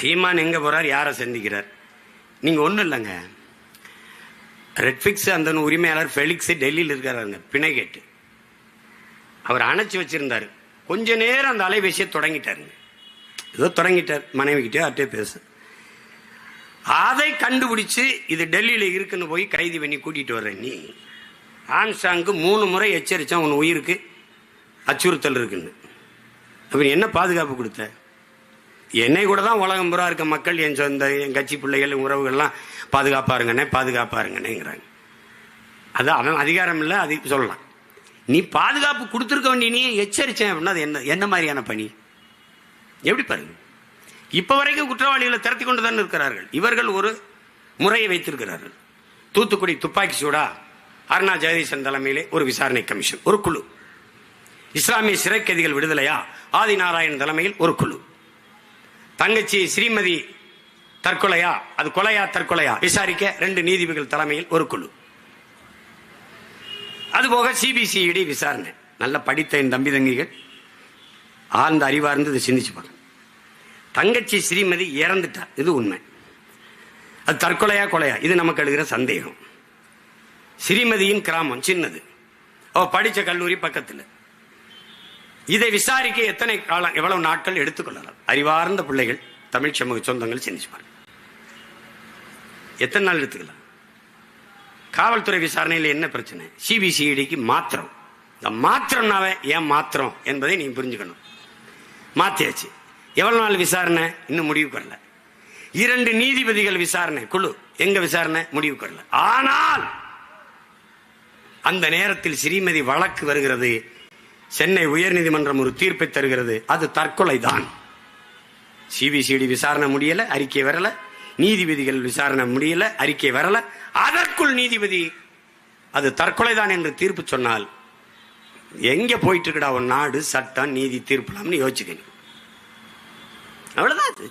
சீமான் எங்கே போகிறார் யாரை சந்திக்கிறார்? நீங்கள் ஒன்றும் இல்லைங்க. ரெட்ஃபிக்ஸ் அந்த உரிமையாளர் ஃபெலிக்ஸ் டெல்லியில் இருக்கிறாருங்க பிணை கேட்டு. அவர் அணைச்சி வச்சிருந்தாரு. கொஞ்ச நேரம் அந்த அலைபேசியை தொடங்கிட்டாருங்க. ஏதோ தொடங்கிட்டார் மனைவிக்கிட்டே அட்டே பேச. அதை கண்டுபிடிச்சு இது டெல்லியில் இருக்குன்னு போய் கைது பண்ணி கூட்டிகிட்டு வர்ற நீ. ஆம்சாங்கு மூணு முறை எச்சரித்தான் உன் உயிருக்கு அச்சுறுத்தல் இருக்குன்னு. அவன் என்ன பாதுகாப்பு கொடுத்த? என்னை கூட தான் உலகம் புறா இருக்க மக்கள் என் சொந்த என் கட்சி பிள்ளைகள் உறவுகள்லாம் பாதுகாப்பாருங்கண்ணே பாதுகாப்பாருங்கண்ணேங்கிறாங்க. பாதுகாப்பா அது அவன் அதிகாரம் இல்லை அது சொல்லலாம். நீ பாதுகாப்பு கொடுத்துருக்க வேண்டிய நீ எச்சரிச்சேன் அப்படின்னா அது என்ன என்ன மாதிரியான பணி? எப்படி பாருங்க. இப்போ வரைக்கும் குற்றவாளிகளை திரட்டி கொண்டு தான் இருக்கிறார்கள். இவர்கள் ஒரு முறையை வைத்திருக்கிறார்கள். தூத்துக்குடி துப்பாக்கி சூடா அருணா ஜெகதீசன் தலைமையிலே ஒரு விசாரணை கமிஷன் ஒரு குழு. இஸ்லாமிய சிறை கைதிகள் விடுதலையா? ஆதிநாராயணன் தலைமையில் ஒரு குழு. தங்கச்சி ஸ்ரீமதி தற்கொலையா? அது கொலையா தற்கொலையா? விசாரிக்க ரெண்டு நீதிபதிகள் தலைமையில் ஒரு குழு. அதுபோக சிபிசிஐடி விசாரணை. நல்ல படித்த என் தம்பி தங்கிகள். ஆழ்ந்த அறிவார்ந்து இதை சிந்திச்சுப்பாங்க தங்கச்சி ஸ்ரீமதி இறந்துட்டா. இது உண்மை. அது தற்கொலையா கொலையா? இது நமக்கு எழுகிற சந்தேகம். ஸ்ரீமதியின் கிராமம் சின்னது. அவ படித்த கல்லூரி பக்கத்தில். இதை விசாரிக்க எத்தனை காலம் எவ்வளவு நாட்கள் எடுத்துக்கொள்ளலாம்? அறிவார்ந்த பிள்ளைகள் தமிழ் சமூக சொந்தங்கள் சிந்திச்சுப்பாங்க. எத்தனை நாள் எடுத்துக்கலாம்? காவல்துறை விசாரணையில் என்ன பிரச்சனை? சிபிசிஐடிக்கு மாத்திரம். இந்த மாத்திரம்னாவே ஏன் மாத்திரம் என்பதை நீங்க புரிஞ்சுக்கணும். மாத்தியாச்சு. எவ்வளவு நாள் விசாரணை? இன்னும் முடிவுக்கு வரல. இரண்டு நீதிபதிகள் விசாரணை குழு. எங்க விசாரணை? முடிவுக்கு வரல. ஆனால் அந்த நேரத்தில் ஸ்ரீமதி வழக்கு வருகிறது. சென்னை உயர்நீதிமன்றம் ஒரு தீர்ப்பை தருகிறது. அது தற்கொலை தான் சிபிசிடி விசாரணை முடியல அறிக்கை வரல. நீதிபதிகள் விசாரணை முடியல அறிக்கை வரல. அதற்குள் நீதிபதி அது தற்கொலை தான் என்று தீர்ப்பு சொன்னால் எங்க போயிட்டு இருக்கடா ஒரு நாடு சட்டம் நீதி தீர்ப்புலாம்னு யோசிக்கணும் அவ்வளவுதான் அது.